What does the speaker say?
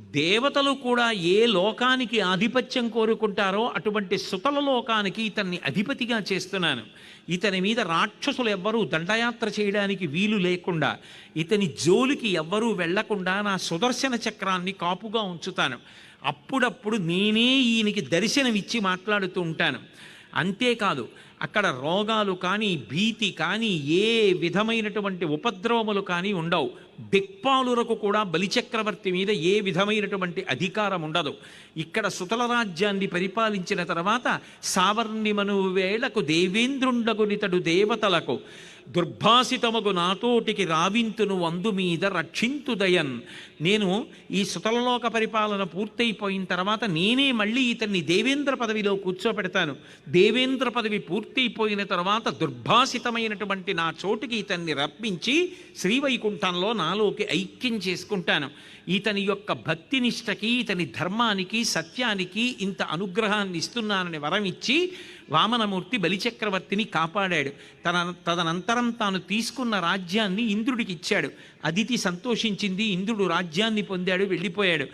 దేవతలు కూడా ఏ లోకానికి ఆధిపత్యం కోరుకుంటారో అటువంటి సుతల లోకానికి ఇతన్ని అధిపతిగా చేస్తున్నాను. ఇతని మీద రాక్షసులు ఎవ్వరూ దండయాత్ర చేయడానికి వీలు లేకుండా ఇతని జోలికి ఎవ్వరూ వెళ్ళకుండా నా సుదర్శన చక్రాన్ని కాపుగా ఉంచుతాను. అప్పుడప్పుడు నేనే ఈయనకి దర్శనమిచ్చి మాట్లాడుతూ ఉంటాను. అంతేకాదు అక్కడ రోగాలు కానీ భీతి కానీ ఏ విధమైనటువంటి ఉపద్రవములు కానీ ఉండవు. దిక్పాలురకు కూడా బలిచక్రవర్తి మీద ఏ విధమైనటువంటి అధికారం ఉండదు. ఇక్కడ సుతల రాజ్యాన్ని పరిపాలించిన తర్వాత సావర్ణిమను వేళకు దేవేంద్రుండగునితడు దేవతలకు దుర్భాసితమగు నాతోటికి రావింతును వందు మీద రక్షింతుదయన్ నేను ఈ సుతలలోక పరిపాలన పూర్తయిపోయిన తర్వాత నేనే మళ్ళీ ఇతన్ని దేవేంద్ర పదవిలో కూర్చోపెడతాను. దేవేంద్ర పదవి పూర్తి పూర్తయిపోయిన తర్వాత దుర్భాసితమైనటువంటి నా చోటుకి ఇతన్ని రప్పించి శ్రీవైకుంఠంలో నాలోకి ఐక్యం చేసుకుంటాను. ఇతని యొక్క భక్తినిష్టకి ఇతని ధర్మానికి సత్యానికి ఇంత అనుగ్రహాన్ని ఇస్తున్నానని వరం ఇచ్చి వామనమూర్తి బలిచక్రవర్తిని కాపాడాడు. తన తదనంతరం తాను తీసుకున్న రాజ్యాన్ని ఇంద్రుడికి ఇచ్చాడు అదితి సంతోషించింది ఇంద్రుడు రాజ్యాన్ని పొందాడు వెళ్ళిపోయాడు.